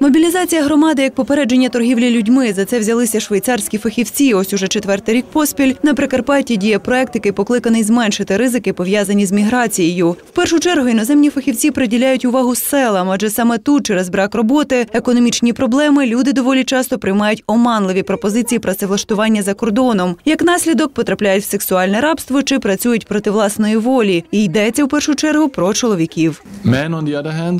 Мобілізація громади як попередження торгівлі людьми. За це взялися швейцарські фахівці. Ось уже четвертий рік поспіль на Прикарпатті діє проект, який покликаний зменшити ризики, пов'язані з міграцією. В першу чергу іноземні фахівці приділяють увагу селам, адже саме тут, через брак роботи, економічні проблеми, люди доволі часто приймають оманливі пропозиції працевлаштування за кордоном. Як наслідок потрапляють в сексуальне рабство чи працюють проти власної волі. І йдеться в першу чергу про чоловіків. Men, on the other hand,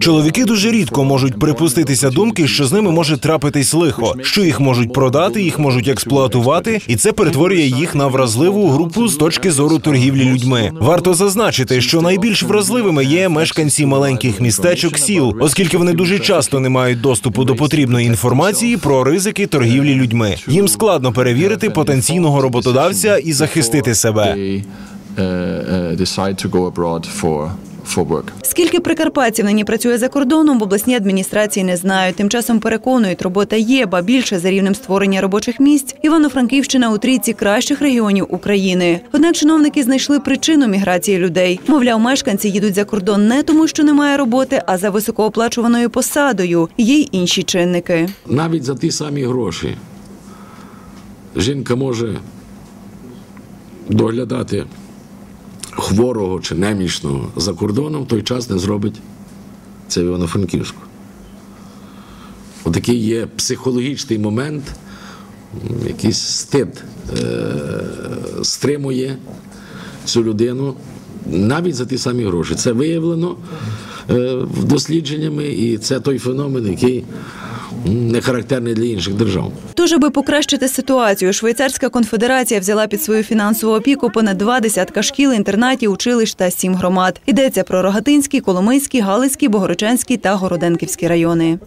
Чоловіки дуже рідко можуть припуститися думки, що з ними може трапитись лихо, що їх можуть продати, їх можуть експлуатувати, і це перетворює їх на вразливу групу з точки зору торгівлі людьми. Варто зазначити, що найбільш вразливими є мешканці маленьких містечок сіл, оскільки вони дуже часто не мають доступу до потрібної інформації про ризики торгівлі людьми. Їм складно перевірити потенційного роботодавця і захистити себе. uh, uh, decide to go abroad for for work. Скільки прикарпатців нині працює за кордоном, в обласній адміністрації не знають. Тим часом переконують, робота є, ба більше за рівнем створення робочих місць. Івано-Франківщина у трійці кращих регіонів України. Однак чиновники знайшли причину міграції людей. Мовляв, мешканці їдуть за кордон не тому, що немає роботи, а за високооплачуваною посадою. Є й інші чинники. навіть за ті самі гроші жінка може доглядати хворого чи немічного за кордоном, в той час не зробить це в Івано-Франківську. Отакий є психологічний момент, якийсь стид е- стримує цю людину навіть за ті самі гроші. Це виявлено е, дослідженнями, і це той феномен, який не характерний для інших держав. Тож, аби покращити ситуацію, Швейцарська конфедерація взяла під свою фінансову опіку понад два десятка шкіл, інтернатів, училищ та сім громад. Йдеться про Рогатинський, Коломийський, Галицький, Богородчанський та Городенківський райони.